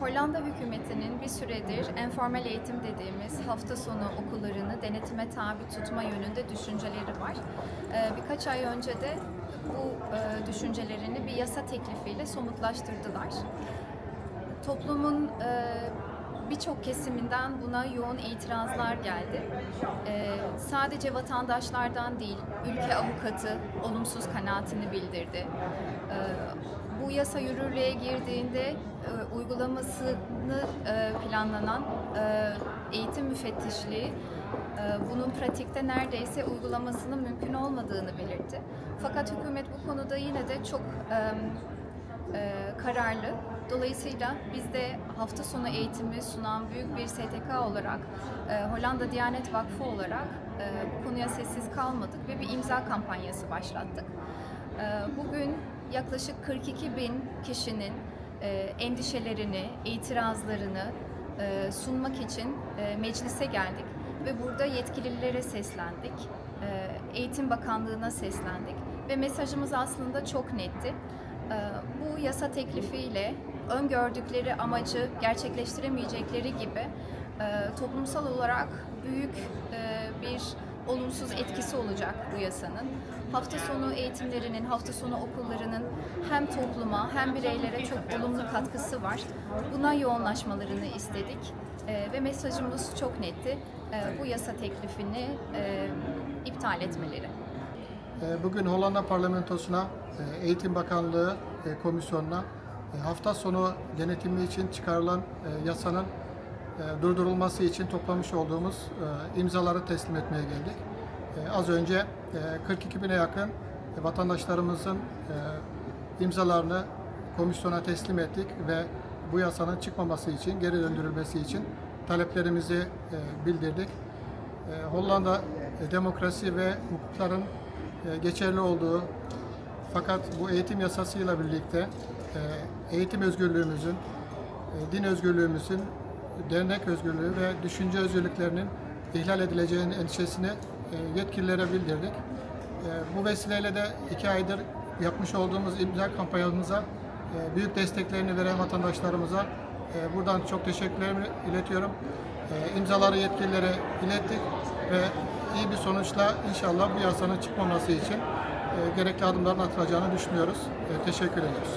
Hollanda hükümetinin bir süredir enformal eğitim dediğimiz hafta sonu okullarını denetime tabi tutma yönünde düşünceleri var. Ee, Birkaç ay önce de bu e, düşüncelerini bir yasa teklifiyle somutlaştırdılar. Toplumun e, birçok kesiminden buna yoğun itirazlar geldi. Sadece vatandaşlardan değil, ülke avukatı olumsuz kanaatini bildirdi. E, bu yasa yürürlüğe girdiğinde e, uygulamasını e, planlanan e, eğitim müfettişliği bunun pratikte neredeyse uygulamasının mümkün olmadığını belirtti. Fakat hükümet bu konuda yine de çok e, kararlı. Dolayısıyla biz de hafta sonu eğitimi sunan büyük bir STK olarak, e, Hollanda Diyanet Vakfı olarak e, bu konuya sessiz kalmadık ve bir imza kampanyası başlattık. E, bugün yaklaşık 42 bin kişinin e, endişelerini, itirazlarını e, sunmak için e, meclise geldik ve burada yetkililere seslendik. E, Eğitim Bakanlığı'na seslendik ve mesajımız aslında çok netti. Ee, bu yasa teklifiyle öngördükleri amacı gerçekleştiremeyecekleri gibi e, toplumsal olarak büyük e, bir olumsuz etkisi olacak bu yasanın. Hafta sonu eğitimlerinin, hafta sonu okullarının hem topluma hem bireylere çok olumlu katkısı var. Buna yoğunlaşmalarını istedik E, ve mesajımız çok netti. Bu yasa teklifini iptal etmeleri. E, Bugün Hollanda Parlamentosu'na, e, Eğitim Bakanlığı e, Komisyonu'na e, hafta sonu denetimi için çıkarılan yasanın durdurulması için toplamış olduğumuz imzaları teslim etmeye geldik. Az önce e, 42 bine yakın vatandaşlarımızın imzalarını komisyona teslim ettik ve bu yasanın çıkmaması için, geri döndürülmesi için taleplerimizi bildirdik. Hollanda demokrasi ve hukukların geçerli olduğu fakat bu eğitim yasasıyla birlikte e, eğitim özgürlüğümüzün, e, din özgürlüğümüzün, dernek özgürlüğü ve düşünce özgürlüklerinin ihlal edileceğinin endişesini e, yetkililere bildirdik. E, Bu vesileyle de iki aydır yapmış olduğumuz imza kampanyamıza e, büyük desteklerini veren vatandaşlarımıza e, buradan çok teşekkürlerimi iletiyorum. E, İmzaları yetkililere ilettik ve iyi bir sonuçla inşallah bu yasanın çıkmaması için e, gerekli adımların atılacağını düşünüyoruz. E, Teşekkür ediyoruz.